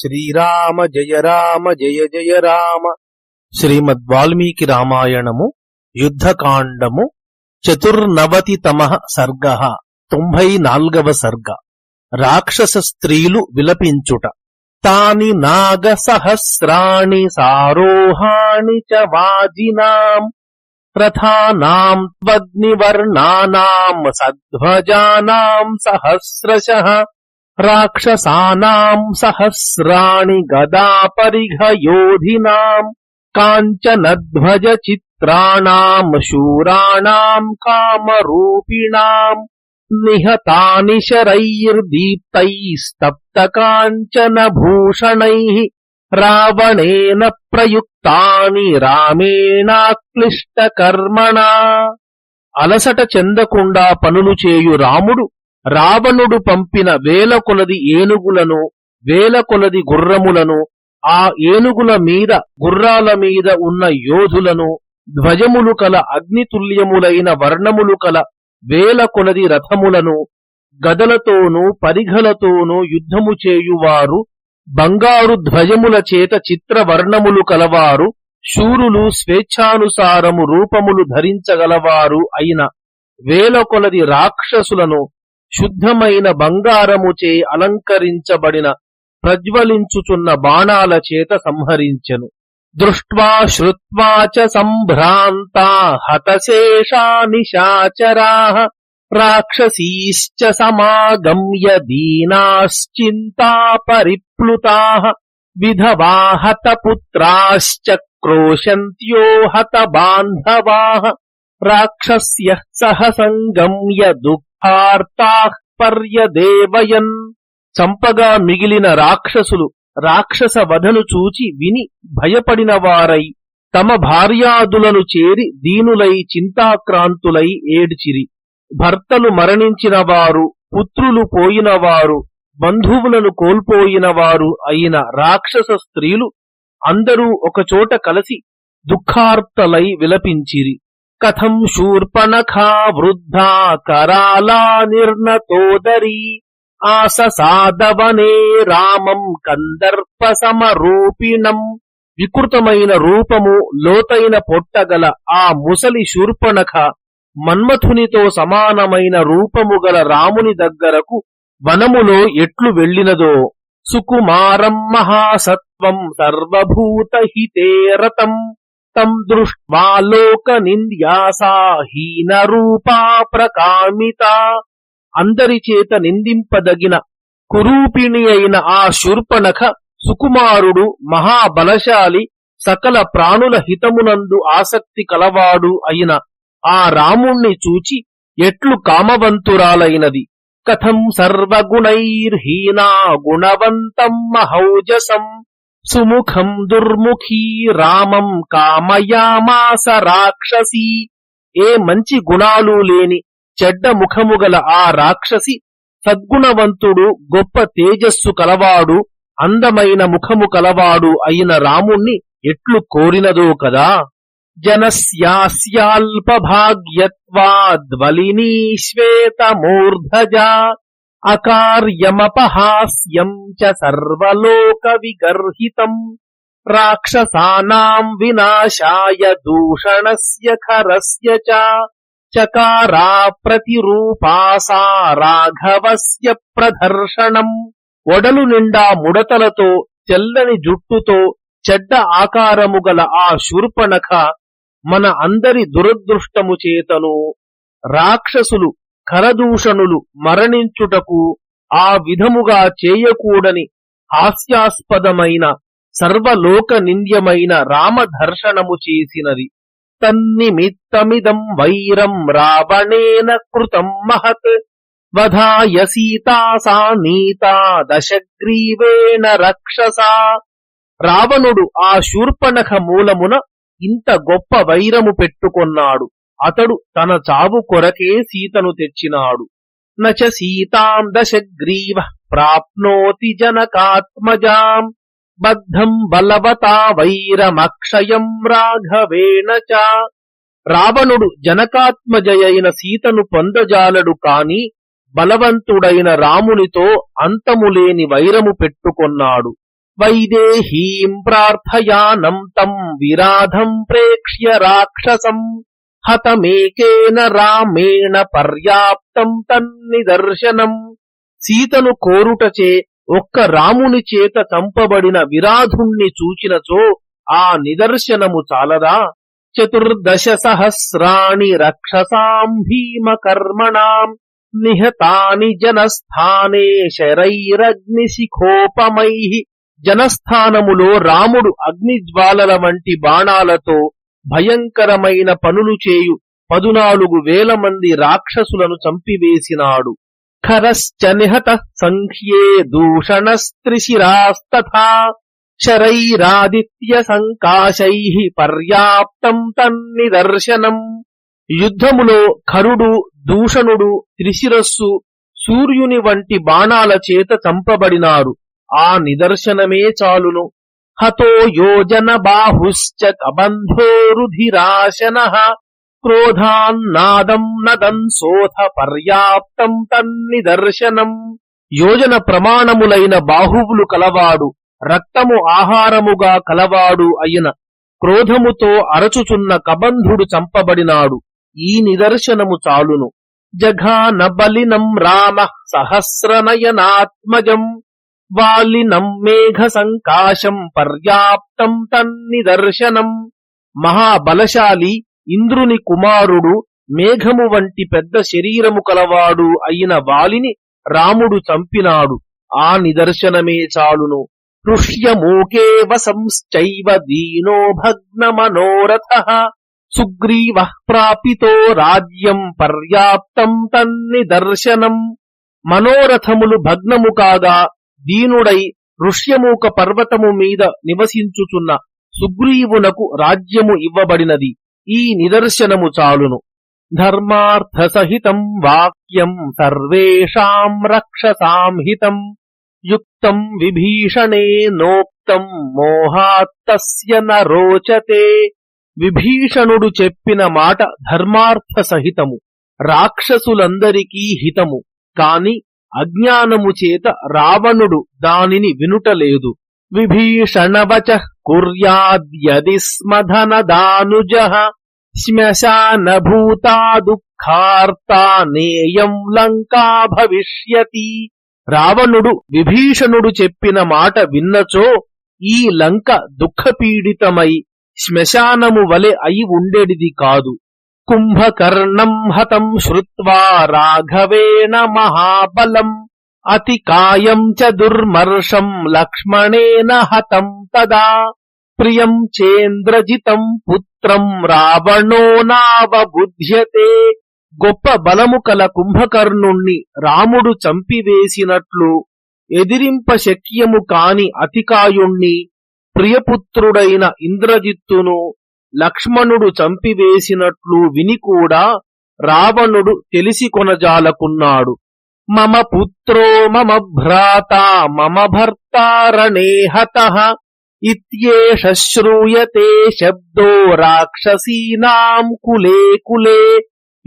శ్రీరామ జయ రామ జయ జయ రామ. శ్రీమద్ వాల్మీకి రామాయణము యుద్ధకాండము చతుర్నవతితమ సర్గ తొంభై నాల్గవ సర్గ. రాక్షస స్త్రీలు విలపించుట తాని నాగ సహస్రాణి సారోహాణి చ వాజినాం. రథానాం త్వగ్నివర్ణానాం సధ్వజానాం సహస్రశః. రాక్షసానాం సహస్రాణి గదాపరిఘయోధినాం కాంచనధ్వజ చిత్రాణాం శూరాణాం కామరూపిణాం నిహతాని శరైర్దీప్తైస్తప్త కాంచన భూషణైః రావణేన ప్రయుక్తాని రామేణాక్లిష్టకర్మణా అలసట చెందకుండా పనులు చేయు రాముడు రావణుడు పంపిన వేల కొలది ఏనుగులను వేల కొలది గుర్రములను ఆ ఏనుగుల మీద గుర్రాల మీద ఉన్న యోధులను ధ్వజములు కల అగ్నితుల్యములైన వర్ణములు కల వేల కొలది రథములను గదలతోనూ పరిఘలతోనూ యుద్ధము చేయువారు బంగారు ధ్వజముల చేత చిత్రవర్ణములు కలవారు శూరులు స్వేచ్ఛానుసారము రూపములు ధరించగలవారు అయిన వేల కొలది రాక్షసులను శుద్ధమైన బంగారముచే అలంకరించబడిన ప్రజ్వలించుచున్న బాణాల చేత సంహరించెను. దృష్ట్వా శ్రుత్వా చ సంభ్రాంతా హతశేషా నిశాచరా రాక్షసీశ్చ సమాగమ్య దీనాశ్చింతా పరిప్లుతా విధవా హత పుత్రాశ్చ క్రోశంత్యో హత బాంధవా రాక్షస్య సహ సంగమ్య పర్యదేవయన్ చంపగా మిగిలిన రాక్షసులు రాక్షస వధను చూచి విని భయపడిన వారై తమ భార్యాదులను చేరి దీనులై చింతాక్రాంతులై ఏడ్చిరి. భర్తలు మరణించినవారు పుత్రులు పోయినవారు బంధువులను కోల్పోయినవారు అయిన రాక్షస స్త్రీలు అందరూ ఒకచోట కలిసి దుఃఖార్తలై విలపించిరి. కథం శూర్పణఖా వృద్ధా కరాలా నిర్నతోదరీ ఆససాదవనే రామం కందర్ప సమరూపిణం వికృతమైన రూపము లోతైన పొట్టగల ఆ ముసలి శూర్పణఖ మన్మథునితో సమానమైన రూపము గల రాముని దగ్గరకు వనములో ఎట్లు వెళ్ళినదో? సుకుమారం మహాసత్వం సర్వభూత హితేరతం తం దృష్ట్వా నింద్యాసా హీన రూపా ప్రకామిత. అందరి చేత నిందింపదగిన కురూపిణి అయిన ఆ శూర్పణఖ సుకుమారుడు మహాబలశాలి సకల ప్రాణుల హితమునందు ఆసక్తి కలవాడు అయిన ఆ రాముణ్ణి చూచి ఎట్లు కామవంతురాలైనది. కథం సర్వగుణైర్హీనా గుణవంతం మహౌజసం. సుముఖం దుర్ముఖీ రామం కామయామాస రాక్షసి ఏ మంచి గుణాలు లేని చెడ్డ ముఖము గల ఆ రాక్షసి సద్గుణవంతుడు గొప్ప తేజస్సు కలవాడు అందమైన ముఖము కలవాడు అయిన రాముణ్ణి ఎట్లు కోరినదో కదా? జనస్యాస్యాల్పభాగ్యత్వాద్వలినీ శ్వేతమూర్ధజా। అకార్యమపహాస్యం చ సర్వలోక విగర్హితం రాక్షసానాం వినాశాయ దూషణస్య ఖరస్య చ చకారా ప్రతిరూపాసా రాఘవస్య ప్రదర్శనం ఒడలు నిండా ముడతలతో తెల్లని జుట్టుతో చెడ్డ ఆకారము గల ఆ శూర్పణఖ మన అందరి దురదృష్టము చేతను రాక్షసులు కరదూషణులు మరణించుటకు ఆ విధముగా చేయకూడని హాస్యాస్పదమైన సర్వలోక నింద్యమైన రామదర్శనము చేసినది. తన్నిమిత్తమిదం వైరం రావణేన కృతం మహత్. వధాయ సీతా సా నీతా దశగ్రీవేణ రక్షసా. రావణుడు ఆ శూర్పణఖ మూలమున ఇంత గొప్ప వైరము పెట్టుకొన్నాడు. అతడు తన చావు కొరకే సీతను తెచ్చినాడు. నచ సీతాం దశగ్రీవ ప్రాప్నోతి జనకాత్మజాం. బద్ధం బలవతా వైరమక్షయం రాఘవేణ చ. రావణుడు జనకాత్మజయైన సీతను పొందజాలడు కాని బలవంతుడైన రామునితో అంతములేని వైరము పెట్టుకొన్నాడు. వైదేహీం ప్రార్థయానం తం విరాధం ప్రేక్ష్య రాక్షసం. హతమేకేన రామేణ పర్యాప్తం తన్నిదర్శనం. సీతను కోరుటచే ఒక్క రాముని చేత చంపబడిన విరాధుణ్ణి చూచినచో ఆ నిదర్శనము చాలదా? చతుర్దశ సహస్రాణి రక్షసాం భీమకర్మణాం నిహతాని జనస్థానే శరైరగ్నిశిఖోపమై. జనస్థానములో రాముడు అగ్నిజ్వాలల వంటి బాణాలతో భయంకరమైన పనులు చేయు పదునాలుగు వేల మంది రాక్షసులను చంపివేసినాడు. ఖరశ్చ నిహత సంఖ్యే దూషణస్త్రిశిరాస్తథా శరైరాదిత్య సంకాశై పర్యాప్తం తన్నిదర్శనం. యుద్ధములో ఖరుడు దూషణుడు త్రిశిరస్సు సూర్యుని వంటి బాణాల చేత చంపబడినారు. ఆ నిదర్శనమే చాలును. హతో యోజన బాహుశ్చ కబంధోరుధిరాశన క్రోధాన్నాదం నదన్ సోథ పర్యాప్తం తన్నిదర్శనం. యోజన ప్రమాణములైన బాహువులు కలవాడు రక్తము ఆహారముగా కలవాడు అయిన క్రోధముతో అరచుచున్న కబంధుడు చంపబడినాడు ఈ నిదర్శనము చాలును. జఘాన బలినం రామ సహస్రనయనాత్మజం. వాలినం మేఘ సంకాశం పర్యాప్తం తన్నిదర్శనం మహాబలశాలి ఇంద్రుని కుమారుడు మేఘము వంటి పెద్ద శరీరము కలవాడు అయిన వాలిని రాముడు చంపినాడు. ఆ నిదర్శనమే చాలును. ఋష్యమూకే వసంశ్చైవ దీనో భగ్నమనోరథ। సుగ్రీవ ప్రాపితో రాజ్యం పర్యాప్తం తన్నిదర్శనం। మనోరథములు భగ్నము కాగా దీనుడై ఋష్యమూక పర్వతము మీద నివసించుచున్న సుగ్రీవునకు రాజ్యము ఇవ్వబడినది. ఈ నిదర్శనము చాలును. ధర్మార్థ సహితం వాక్యం సర్వేషాం రక్షసాం హితం యుక్తం విభీషణే నోక్తం మోహాత్తస్య నరోచతే రోచతే. విభీషణుడు చెప్పిన మాట ధర్మార్థ సహితము రాక్షసులందరికీ హితము. కాని అజ్ఞానము చేత రావణుడు దానిని వినుటలేదు. విభీషణవచ కుర్యాద్యది స్మధనదానుజ శ్మశాన భూతా దుఃఖార్తా నేయం లంకా భవిష్యతి. రావణుడు విభీషణుడు చెప్పిన మాట విన్నచో ఈ లంక దుఃఖపీడితమై శ్మశానము వలె అయి ఉండేడిది కాదు. కుంభకర్ణం హతం శ్రువా రాఘవేణ మహాబలం అతి కాయం చ దుర్మర్షం లక్ష్మణేన హతం తదా ప్రియం చేంద్రజితం పుత్రం రావణో నావబుధ్యతే. గొప్ప బలము కల కుంభకర్ణుణ్ణి రాముడు చంపివేసినట్లు ఎదిరింప శక్యము కాని అతికాయుణ్ణి ప్రియపుత్రుడైన ఇంద్రజిత్తును లక్ష్మణుడు చంపివేసినట్లు విని కూడా రావణుడు తెలిసి కొనజాలకున్నాడు మమ పుత్రో మమ భ్రాత మమ భర్తారణే హత ఇత్యేష శ్రూయతే శబ్దో రాక్షసీనాం కులే కులే.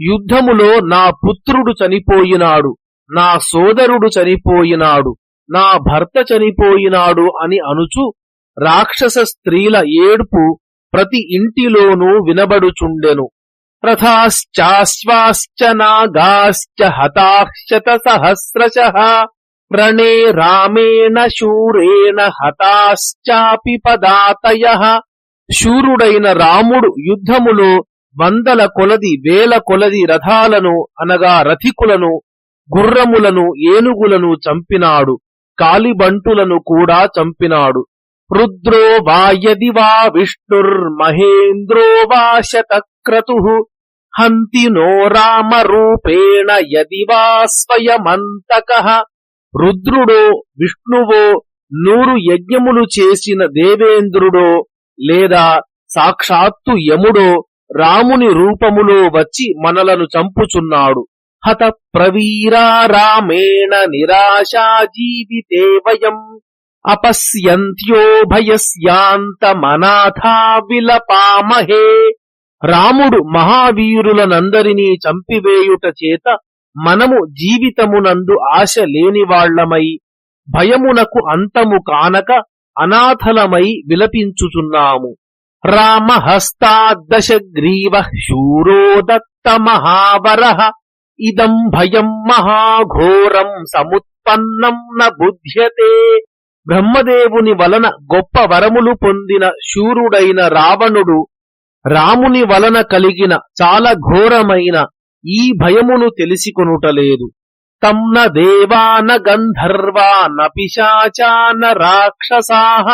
యుద్ధములో నా పుత్రుడు చనిపోయినాడు నా సోదరుడు చనిపోయినాడు నా భర్త చనిపోయినాడు అని అనుచు రాక్షస స్త్రీల ఏడ్పు ప్రతి ఇంటిలోనూ వినబడుచుండెను. రథాశ్చాశ్వాశ్చ నాగాశ్చ హతాశత సహస్రశ. రణే రామేణ శూరేణ హతాశ్చాపి పదాతయ. శూరుడైన రాముడు యుద్ధములో వందల కొలది వేల కొలది రథాలను అనగా రథికులను గుర్రములను ఏనుగులను చంపినాడు. కాలిబంటులను కూడా చంపినాడు. రుద్రో వాయది వా విష్ణుర్మహేంద్రో వా శతక్రతు? హంతి నో రామరూపేణ యది వా స్వయమంతక? రుద్రుడో విష్ణువో నూరు యజ్ఞములు చేసిన దేవేంద్రుడో లేదా సాక్షాత్తు యముడో రాముని రూపములో వచ్చి మనలను చంపుచున్నాడు. హత ప్రవీరా రామేణ నిరాశా జీవితే వయం. అపశ్యంత్యోభయస్యాంతమనాథా విలపామహే రాముడు మహావీరులనందరినీ చంపివేయుట చేత మనము జీవితమునందు ఆశ లేనివాళ్ళమై భయమునకు అంతము కానక అనాథలమై విలపించుచున్నాము. రామహస్తాదశగ్రీవ శూరో దత్త మహావర ఇదం భయం మహాఘోరం సముత్పన్నం న బుధ్యతే। బ్రహ్మదేవుని వలన గొప్ప వరములు పొందిన శూరుడైన రావణుడు రాముని వలన కలిగిన చాలా ఘోరమైన ఈ భయమును తెలిసికొనుటలేదు. తమ్న దేవాన గంధర్వా పిశాచాన రాక్షసాహ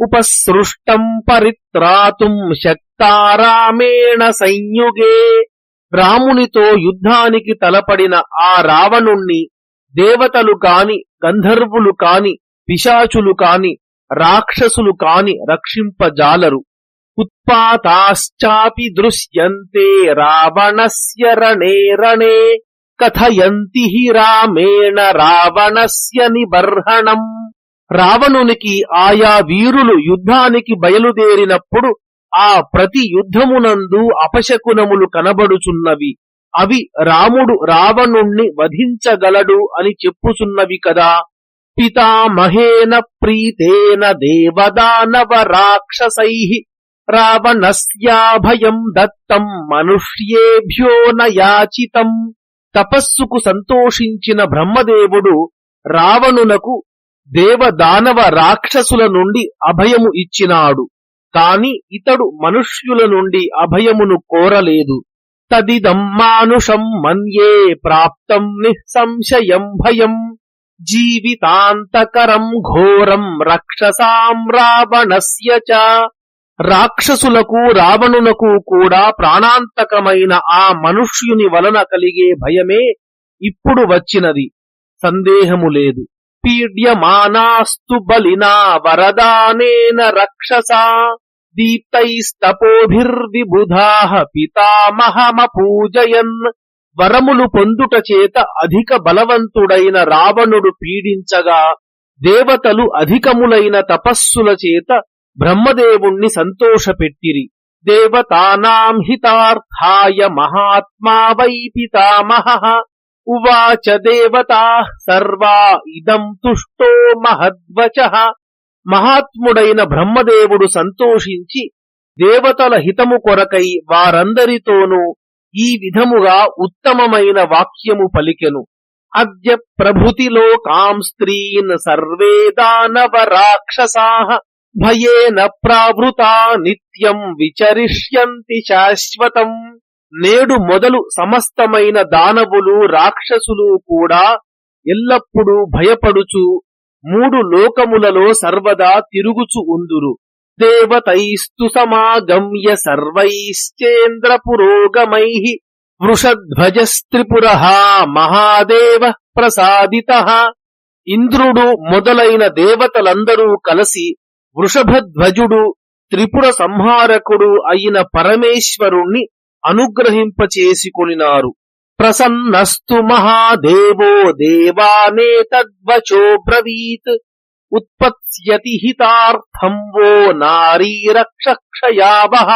ఉపసృష్టం పరిత్రాతుం శక్తారామేణ సంయుగే. రామునితో యుద్ధానికి తలపడిన ఆ రావణుణ్ణి దేవతలు కాని గంధర్వులు కాని పిశాచులు కాని రాక్షసులు కాని రక్షింపజాలరు. ఉత్పాతాశ్చాపి దృశ్యంతే రావణస్య రణే రణే కథయంతి హి రామేణ రావణస్య నిబర్హణం. రావణునికి ఆయా వీరులు యుద్ధానికి బయలుదేరినప్పుడు ఆ ప్రతి యుద్ధమునందు అపశకునములు కనబడుచున్నవి. అవి రాముడు రావణుణ్ణి వధించగలడు అని చెప్పుచున్నవి కదా. పితామహేన ప్రీతేన దేవదానవ రాక్షసై రావణస్యాభయం దత్తం మనుష్యేభ్యో నయాచితం తపస్సుకు సంతోషించిన బ్రహ్మదేవుడు రావణునకు దేవదానవ రాక్షసుల నుండి అభయము ఇచ్చినాడు. కాని ఇతడు మనుష్యుల నుండి అభయమును కోరలేదు. తదిదం మానుషం మన్యే ప్రాప్తం నిస్సంశయం భయం. జీవితాంతకరం ఘోరం రక్షసాం రావణస్య చ. రాక్షసులకు రావణునకు కూడా ప్రాణాంతకమైన ఆ మనుష్యుని వలన కలిగే భయమే ఇప్పుడు వచ్చినది. సందేహము లేదు. పీడ్యమానాస్తు బలినా వరదానేన రక్షసా. దీప్తైస్తపోభిర్విబుధా పితామహమపూజయన్. వరములు పొందుట చేత అధిక బలవంతుడైన రావణుడు పీడించగా దేవతలు అధికములైన తపస్సుల చేత బ్రహ్మదేవుణ్ణి సంతోషపెట్టిరి. దేవతానాం హితార్థాయ మహాత్మా వై పితామహ. ఉవాచ దేవతా సర్వా ఇదం తుష్టో మహద్వచ. మహాత్ముడైన బ్రహ్మదేవుడు సంతోషించి దేవతల హితము కొరకై వారందరితోనూ ఈ విధముగా ఉత్తమమైన వాక్యము పలికెను. అద్య ప్రభృతిలోకాం స్త్రీన్ సర్వే దానవ రాక్షసాహ భయేన ప్రావృత నిత్యం విచరిష్యంతి శాశ్వతం. నేడు మొదలు సమస్తమైన దానవులు రాక్షసులు కూడా ఎల్లప్పుడూ భయపడుచు మూడు లోకములలో సర్వదా తిరుగుచు ఉందురు. దేవతైస్తు సమాగమ్య సర్వైశ్చేంద్ర పురోగమై వృషధ్వజస్త్రిపుర మహాదేవ ప్రసాదిత. ఇంద్రుడు మొదలైన దేవతలందరూ కలసి వృషభధ్వజుడు త్రిపుర సంహారకుడు అయిన పరమేశ్వరుణ్ణి అనుగ్రహింపచేసికొనినారు. ప్రసన్నస్తు మహాదేవో దేవానేతద్వచో బ్రవీత్. ఉత్పత్స్యతి హితార్థం వో నారీరక్షక్షయావహ.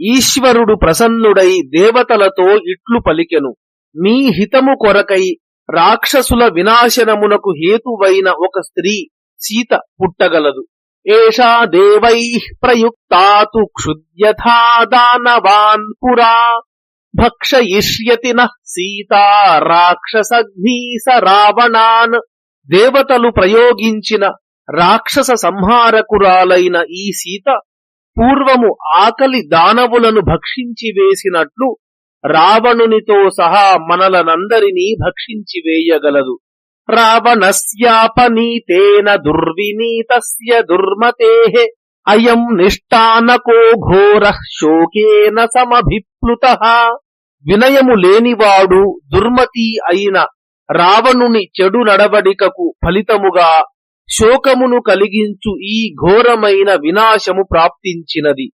ఈశ్వరుడు ప్రసన్నుడై దేవతలతో ఇట్లు పలికెను. మీ హితము కొరకై రాక్షసుల వినాశనమునకు హేతువైన ఒక స్త్రీ సీత పుట్టగలదు. ఏషా దేవై ప్రయుక్తాతు క్షుద్యథా దానవాన్ పురా. భక్షయిష్యతి నః సీతా రాక్షసఘ్నీస రావణాన్ దేవతలు ప్రయోగించిన రాక్షస సంహారకురాలైన ఈ సీత పూర్వము ఆకలి దానవులను భక్షించి వేసినట్లు రావణునితో సహా మనలనందరినీ భక్షించి వేయగలదు. రావణస్యాపనీతేన దుర్వినీతస్య దుర్మతే అయం నిష్టానకో ఘోర శోకేన సమభిప్లుత. వినయము లేనివాడు దుర్మతి అయిన రావణుని చెడు నడవడికకు ఫలితముగా శోకమును కలిగించు ఈ ఘోరమైన వినాశము ప్రాప్తించినది.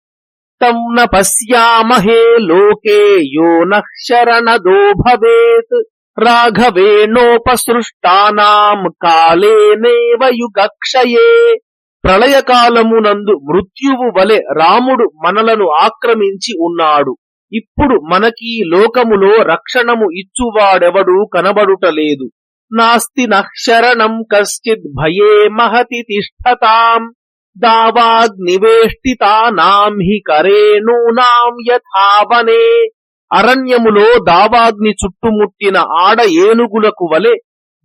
తం న పశ్యామహే లోకే యో నరణదో భవేత్. రాఘవేణోపసృష్టానాం కాలేనేవ యుగక్షయే. ప్రళయకాలమునందు మృత్యువు వలె రాముడు మనలను ఆక్రమించి ఉన్నాడు. ఇప్పుడు మనకీ లోకములో రక్షణము ఇచ్చువాడెవడూ కనబడుటలేదు. నాస్తి నఃశరణం కశ్చిద్ భయే మహతి తిష్టతాం. దావాగ్నివేష్టితానాం హి కరేణూనాం యథావనే. అరణ్యములో దావాగ్ని చుట్టుముట్టిన ఆడ ఏనుగులకు వలె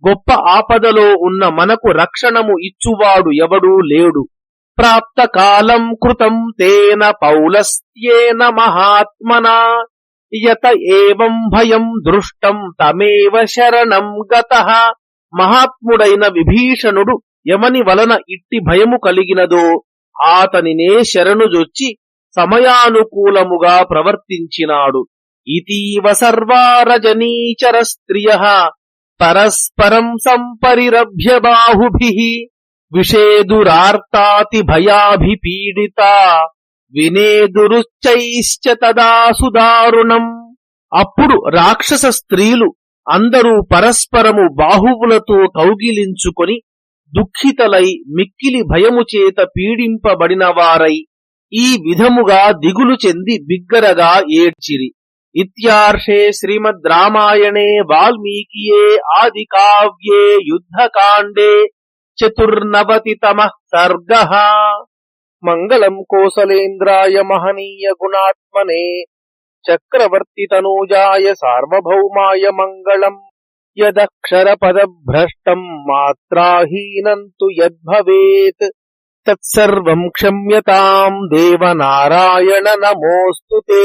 గొప్ప ఆపదలో ఉన్న మనకు రక్షణము ఇచ్చువాడు ఎవడూ లేడు. ప్రాప్తకాలం కృతం తేన పౌలస్త్యేన మహాత్మనా యత ఏవం భయం దృష్టం తమేవ శరణం గత. మహాత్ముడైన విభీషణుడు యమని వలన ఇట్టి భయము కలిగినదో ఆతనినే శరణుజొచ్చి సమయానుకూలముగా ప్రవర్తించినాడు. ఇతీవ సర్వారజనీచర స్త్రియ పరస్పరం సంపరిరభ్య బాహుభి. విషేదురార్తాతి భయాభిపీడిత వినేదురుశ్చైశ్చ తదా సుదారుణం అప్పుడు రాక్షస స్త్రీలు అందరూ పరస్పరము బాహువులతో కౌగిలించుకొని దుఃఖితలై మిక్కిలి భయము చేత పీడింపబడినవారై ఈ విధముగా దిగులు చెంది బిగ్గరగా ఏడ్చిరి. ఇత్యార్షే శ్రీమద్ రామాయణే వాల్మీకియే ఆది కావ్యే యుద్ధకాండే చతుర్నవతితమ సర్గ మంగళం కోసలేంద్రాయ మహనీయ గుణాత్మనే చక్రవర్తి తనూజాయ సార్వభౌమాయ మంగళం యదక్షరపదభ్రష్టం మాత్రాహీనంతు యద్భవేత్ తత్సర్వం క్షమ్యతాం దేవనారాయణ నమోస్తుతే